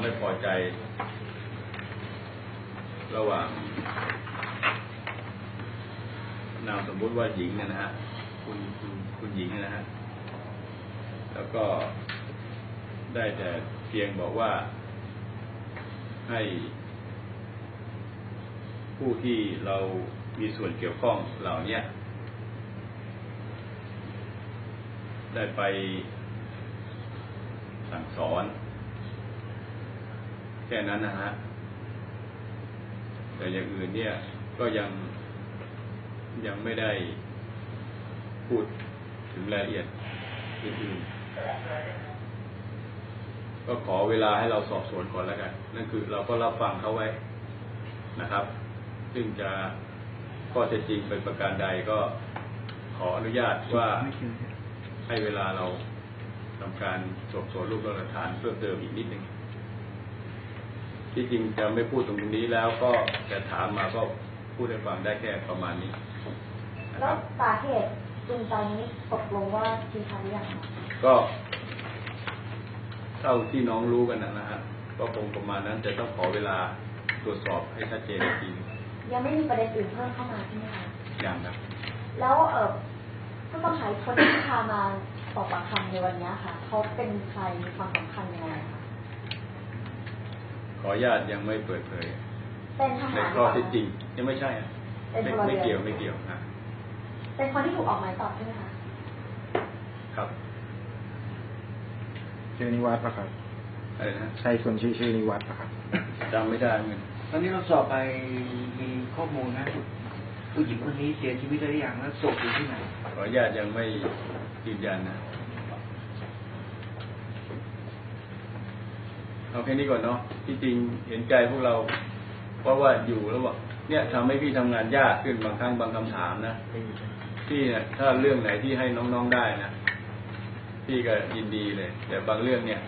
ไม่พอใจ ระหว่าง นามสมมุติว่าหญิงเนยนะฮะคุณคุณคุณหญิงนะฮะแล้วก็ได้แต่เพียงบอกว่าให้ผู้ที่เรามีส่วนเกี่ยวข้องเหล่านี้ได้ไปสั่งสอน ค่นั้นนะฮะ แต่อย่างอื่นเนี่ย ก็ยังยังไม่ได้พูดถึงรายละเอียดอื่นๆก็ขอเวลาให้เราสอบสวนก่อนแล้วกัน นั่นคือเราก็รับฟังเขาไว้นะครับ ซึ่งจะข้อเท็จจริงเป็นประการใดก็ขออนุญาตว่าให้เวลาเราทำการสอบสวนรูปหลักฐานเพิ่มเติมอีกนิดหนึ่ง ที่จริงจะไม่พูดตรงนี้แล้วก็จะถามมาก็พูดให้ฟังได้แค่ประมาณนี้นะคแล้รัวบสาเหตุจูงใจนี้ตกลงว่าทีทำหรือยังคะก็เท่าที่น้องรู้กันนะนะฮะก็คงประมาณนั้นแต่ต้องขอเวลาตรวจสอบให้ชัดเจนอีกทีหนึ่งยังไม่มีประเด็นอื่นเพิ่มเข้ามาใช่ไหมคะอย่างครับแล้วเออผู้ต้องหาคนที่พามาสอบปากคำในวันนี้ค่ะเขาเป็นใครมีความสำคัญยังไงคะ ขออนุญาตยังไม่เปิดเผยเป็นทในหารข้อเท็จจริงยังไม่ใช่อะเป็นไม่พลไม่เรืเกี่ยวอนไม่เกี่ยวนะเป็นคนที่ถูกออกหมายจับใช่ไหมคะครับชื่อนิวัฒน์ปะครับอะไรนะใช่คนชื่อชื่อนิวัฒน์ปะครับจำไม่ได้เหมือนตอนนี้เราสอบไปมีข้อมูลนะผู้หญิงคนนี้เสียชีวิตแล้วหรือยังแล้วศพอยู่ที่ไหนขออนุญาตยังไม่ยืนยันนะ เอาแค่นี้ก่อนเนาะที่จริงเห็นใจพวกเราเพราะว่าอยู่แล้วว่าเนี่ยทำให้พี่ทำงานยากขึ้นบางครั้งบางคำถามนะพี่เนี่ยถ้าเรื่องไหนที่ให้น้องๆได้นะพี่ก็ยินดีเลย แต่บางเรื่องเนี่ย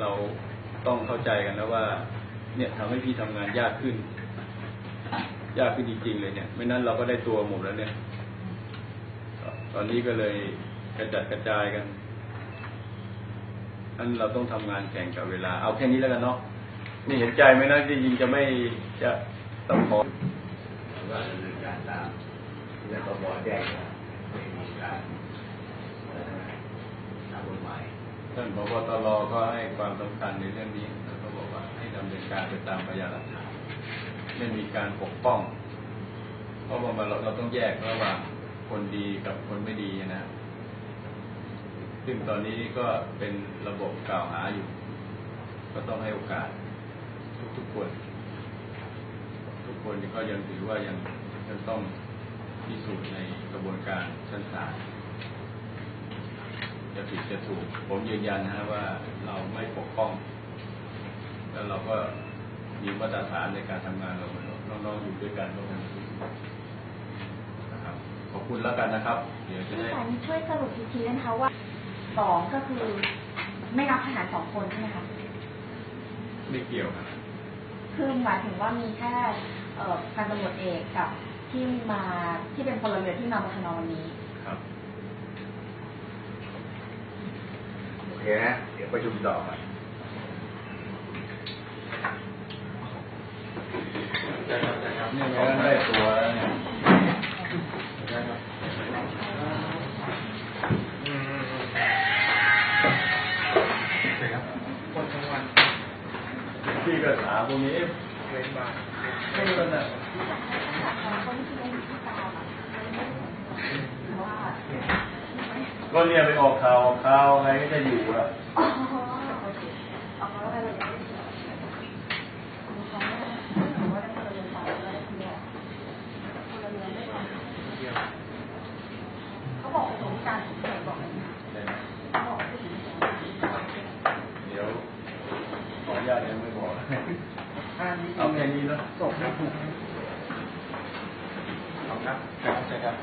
เราต้องเข้าใจกันนะว่า เนี่ยทำให้พี่ทำงานยากขึ้น ยากขึ้นจริงๆเลยเนี่ยไม่นั้นเราก็ได้ตัวหมดแล้วเนี่ย ตอนนี้ก็เลยกระจัดกระจายกัน นั้นเราต้องทำงานแข่งกับเวลา เอาแค่นี้แล้วกันเนาะนี่เห็นใจไหมนะจริงจะไม่จะต้องขอว่าดำเนินการตามที่กบแจ้งมาไม่มีการเออทำกฎหมายท่านพบตรก็ให้ความสำคัญในเรื่องนี้แล้วก็บอกว่าให้ดำเนินการไปตามพยานหลักฐานไม่มีการปกป้อง เพราะว่าเราเราต้องแยกระหว่างคนดีกับคนไม่ดีนะ ซึ่งตอนนี้ก็เป็นระบบกล่าวหาอยู่ ก็ต้องให้โอกาสทุกๆคน ทุกคนก็ยังถือว่ายังยังต้องพิสูจน์ในกระบวนการชั้นศาลจะผิดจะถูก ผมยืนยันนะว่าเราไม่ปกป้อง แล้วเราก็มีมาตรฐานในการทำงานเราเหมือนน้องๆอยู่ด้วยกันก็คงนะครับขอบคุณแล้วกันนะครับ เดี๋ยวจะได้ช่วยสรุปทีทีได้ไหมคะว่า สองก็คือ ไม่นับทหารสองคนใช่ไหมคะไม่เกี่ยวนะคือหมายถึงว่ามีแค่เอ่อพันตำรวจเอกกับที่มาที่เป็นพลเรือนที่มาบชนวันนี้ครับโอเคนะเดี๋ยวประชุมต่อไปนี่ไงได้ตัวแล้วเนี่ยาพวกนี้ไม่เป็นไรก็เนี่ยไปออกข่าวออกข่าวไงก็จะอยู่อะ บอกเอาแค่นี้แล้วจบแล้วถูกขอบครับครับ